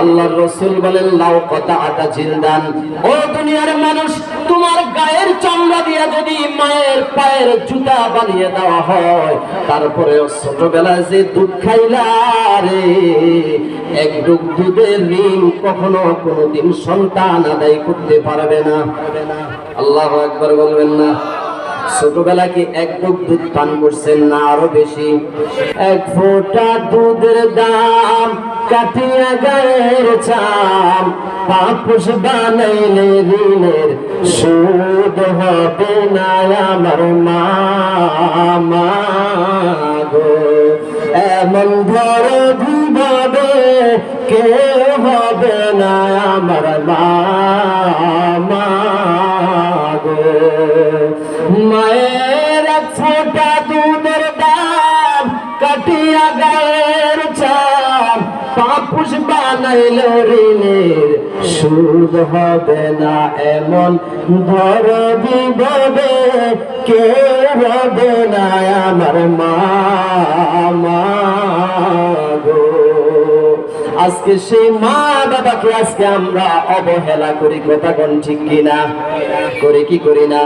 আল্লাহর রসুল বলেন, লাউ কথা আটা জিন্দান। ও দুনিয়ার মানুষ, তোমার গায়ের চামড়া দিয়ে যদি মায়ের পায়ের জুতা বানিয়ে দেওয়া হয় তারপরে ছোটবেলায় যে দুধ খাইলা রে, এক ডুব দুধের ঋণ কখনো কোনোদিন সন্তান আদায় করতে পারবে না। আল্লাহ একবার বলবেন না। ছোটবেলা কি এক ডুব দুধ পান করছেন না আরও বেশি? এক ফোঁটা দুধের দাম কাটিয়া গায়ের চাম পাপুষ বানাইলে ঋণের সুদ হবে না আমার মা গো। এমন ধর বিভাবে কে হবে না আমার মা গো। ফোঁটা দুধের দাম কাটিয়া গায়ের চাপ পাপুষ বানাইল ঋণের সুদ হবে না এমন ধর বিভবে কে হবে না আমার মা আজকে সেই মা বাবাকে আজকে আমরা অবহেলা করি, কথা কোন ঠিক কিনা? করি কি করি না?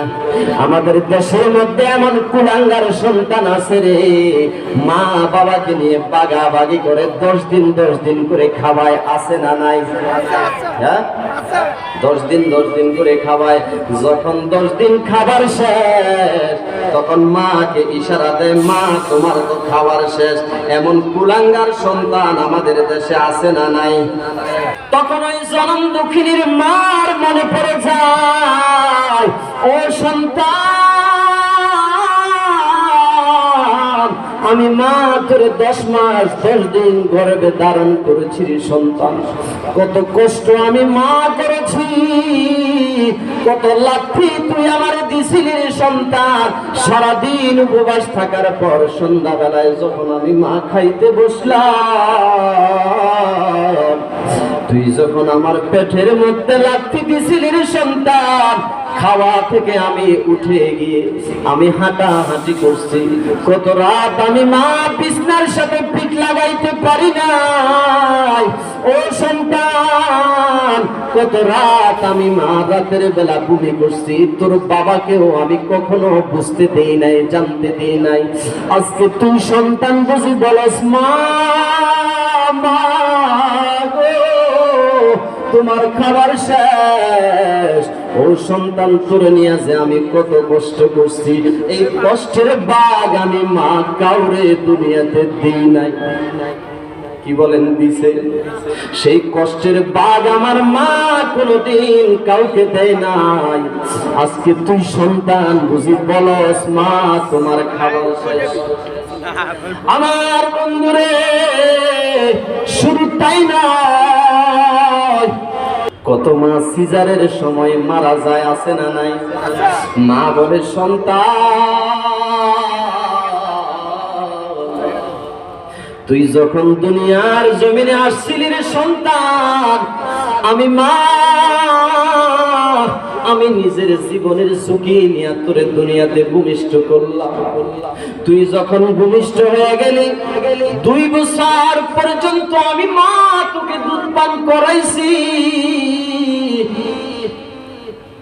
আমাদের দেশের মধ্যে এমন কুলাঙ্গার সন্তান আছে রে। মা বাবাকে নিয়ে বাগাবাগি করে দশ দিন দশ দিন করে খাওয়ায়, আছে না নাই? হ্যাঁ? দশ দিন দশ দিন করে খাওয়ায়, যখন দশ দিন খাবার শেষ তখন মাকে ইশারা দেয় মা, তোমার তো খাবার শেষ। এমন কুলাঙ্গার সন্তান আমাদের দেশে আছে না নাই? তখন ওই জনম দুঃখিনীর মার মনে পড়ে যায়, ও সন্তান, আমি মা তোরে দশ মাস, দশ দিন গর্ভে ধারণ করেছি সন্তান। কত কষ্ট আমি মা করেছি, কত লাঠি তুই আমার দিছিলি সন্তান। সারাদিন উপবাস থাকার পর সন্ধ্যাবেলায় যখন আমি মা খাইতে বসলাম, তুই যখন আমার পেটের মধ্যে লাগতে দিছিলি সন্তান খাওয়া থেকে আমি উঠে গিয়ে আমি হাঁটা হাঁটি করছি। কত রাত আমি মা বিছনার সাথে পিঠ লাগাইতে পারি নাই। ও সন্তান, কত রাত আমি মা রাতের বেলা ঘুমি করছি তোর বাবাকেও আমি কখনো বুঝতে দেই নাই, জানতে দেই নাই। আজকে তুই সন্তান বুঝি বলস, মা তোমার খাবার শেষ। ও সন্তান তোরে নিয়ে আমি কত কষ্ট করছি, এই কষ্টের বাগ আমি মা কাউরে দুনিয়াতে দিই নাই। কি বলেন দিছে? সেই কষ্টের বাগ আমার মা কোনদিন কাউকে দেয় নাই। আজকে তুই সন্তান বুঝি বলস, মা, তোমার খাবার আমার বন্ধুরে শুধু তাই নয় কত মা সিজারের সময় মারা যায়, আছে না নাই? মা বলে, সন্তান, তুই যখন দুনিয়ার জমিনে আসছিলি রে সন্তান, আমি মা, আমি নিজের জীবনের ঝুঁকি নিয়ে তোরে দুনিয়াতে ভূমিষ্ঠ করলাম। তুই যখন ভূমিষ্ঠ হয়ে গেলি, দুই বছর পর্যন্ত আমি মা তোকে দুধ পান করাইছি।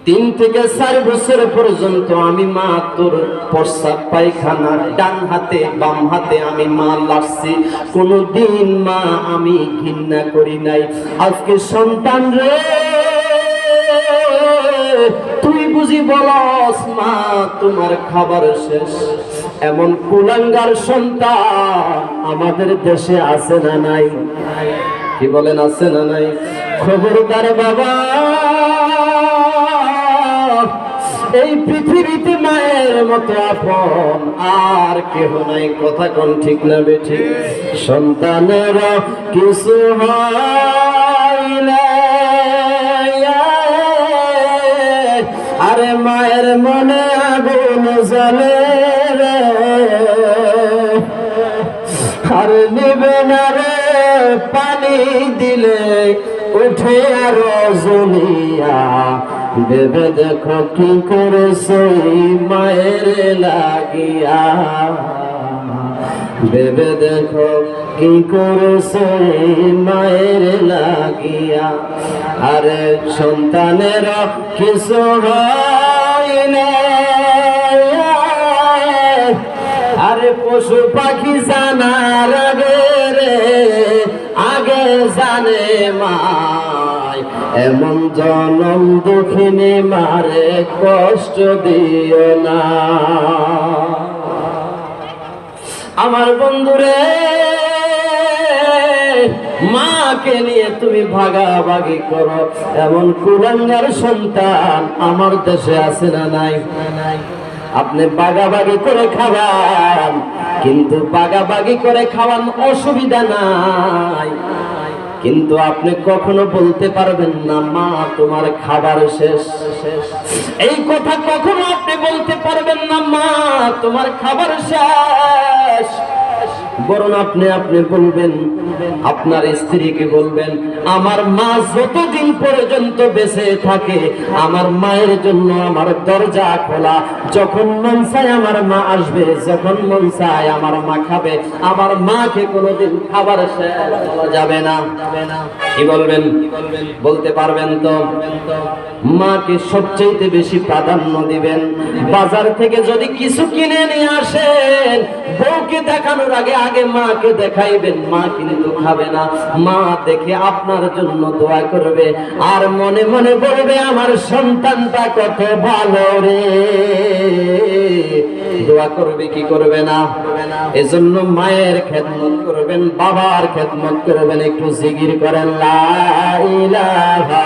তিন থেকে চার বছর পর্যন্ত আমি মা তোর প্রস্রাব পায়খানা, ডান হাতে, বাম হাতে আমি মা লাগছি কোনদিন মা আমি ঘৃণা করি নাই। আজকে সন্তান রে, তুই বুঝি বলস, মা, তোমার খাবার শেষ। এমন কুলাঙ্গার সন্তান আমাদের দেশে আছে না নাই? কি বলেন, আছে না নাই? খবরদার বাবা। এই পৃথিবীতে মায়ের মতো আপন আর কেহ নাই। কথা কোন ঠিক না বেঠি? সন্তানের কিছু আরে মায়ের মনে আগুন জ্বলে। উঠে আরও জলিয়া দেবে দেখো কি করে সেই মায়ের লাগিয়া। ভেবে দেখো কি করেছে মায়ের লাগিয়া। আরে সন্তানের কিছু আরে পশু পাখি জানার আগে জানে মায় এমন জনম দুঃখিনী মারে কষ্ট দিও না। আমার বন্ধুরে, মাকে নিয়ে তুমি ভাগাভাগি করো। এমন কুলাঙ্গার সন্তান আমার দেশে আছে না নাই? আপনি বাগাবাগি করে খাওয়ান, কিন্তু বাগাবাগি করে খাওয়ান অসুবিধা নাই। কিন্তু আপনি কখনো বলতে পারবেন না, মা, তোমার খাবার শেষ। এই কথা কখনো আপনি বলতে পারবেন না, মা, তোমার খাবার শেষ। বরং আপনি আপনি বলবেন আপনার স্ত্রীকে বলবেন, আমার মা যতদিন পর্যন্ত বেঁচে থাকে, আমার মায়ের জন্য আমার দরজা খোলা। যখন মন চায় আমার মা আসবে, যখন মন চায় আমার মা খাবে, আমার মাকে কোনোদিন খাবার যাবে না। কি বলবেন? বলতে পারবেন তো? মাকে সবচেয়ে বেশি প্রাধান্য দিবেন। বাজার থেকে যদি কিছু কিনে নিয়ে আসেন, বউকে দেখানোর আগে আগে মাকে দেখাইবেন। মা খাবে না। মা দেখে আপনার জন্য দোয়া করবে। আর মনে মনে বলবে, আমার সন্তানটা কত ভালো রে। দোয়া করবে কি করবে না? এজন্য মায়ের খেদমত করবেন, বাবার খেদমত করবেন, একটু জিগির করেন, লা ইলাহা